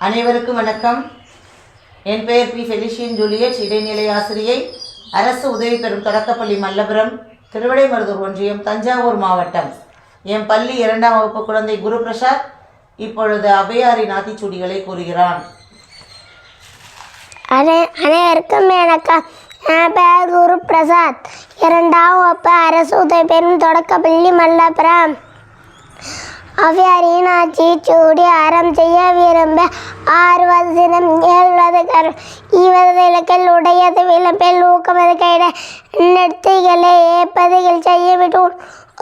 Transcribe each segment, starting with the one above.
அனைவருக்கும் வணக்கம். என் பெயர் பி. ஃபெலிஷியன் ஜூலியட். இடைநிலை ஆசிரியை. அரசு உதவி பெறும் தொடக்கப்பள்ளி மல்லபுரம் திருவிடைமருதூர் ஒன்றியம் தஞ்சாவூர் மாவட்டம். என் பள்ளி இரண்டாம் வகுப்பு குழந்தை குரு பிரசாத் இப்பொழுது அபயாரின் ஆத்திச்சூடிகளை கூறுகிறான். அனை அனைவருக்கும் வணக்கம். என் பெயர் குரு பிரசாத் இரண்டாம் வகுப்பு அரசு உதவி பெறும் தொடக்கப்பள்ளி மல்லபுரம். அவ்வியாரின் ஆட்சி சூடி அறம் செய்ய விரும்ப. ஆறுவது சினம் ஏழ்வது கரு ஈவது இலக்கில் உடையது விளம்பில் ஊக்கமது கைட நெடுத்திகளை ஏப்பதுகள் செய்ய விட்டு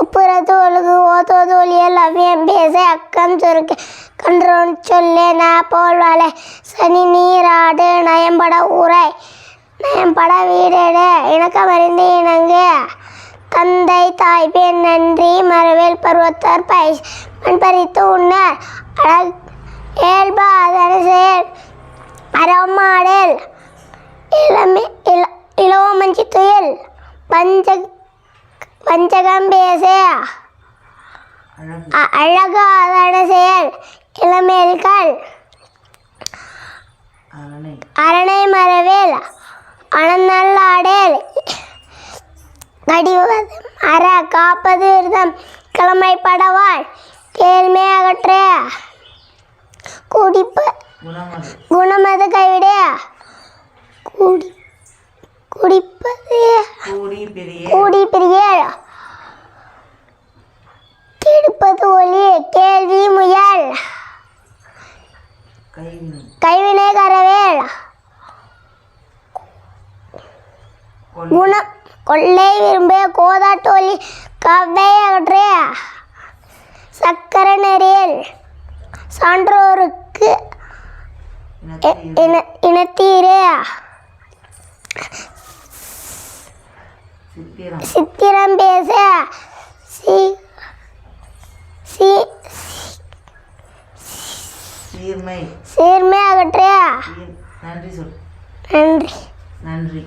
உப்புறத்து ஒழுகு ஓதோது ஒளியல் அவ்வியம் பேச அக்கம் சுருக்கு. கன்றோன் சொல்லே நான் போல் வலை சனி நீராடு நயம்பட ஊரை நயம்பட வீடேட இணக்கமறிந்து இணங்கு. தந்தை தாய் பெண் நன்றி மரவேல் பருவத்தார் பை மண் பறித்து உண்ணார். அழக் ஏழ்பாதன செயல் அறமாடல் இளமே இள இளவமஞ்சி துயில் பஞ்ச பஞ்சகம் பேச. அழகாதன செயல் இளமேல்கள். அரணை மரவேல் அனநல்லாடேல். நடிவது அற காப்பது விரதம் கிழமை படவாள் கேள்மை அகற்ற. குடிப்பு குணமது கைவிட. குடி குடிப்பது கூடி பிரிய. கெடுப்பது ஒளி கேள்வி முயல். கைவினை கைவினை கரவேல். குணம் கொள்ளை விரும்பிய கோதாட்டோலி கவ்வை அகற்ற சக்கர நெறியல் சான்றோருக்கு இனத்தீரே. சித்திரம். பேச சி சி சீர்மை. சீர்மை அகற்ற. நன்றி சொல். நன்றி. நன்றி.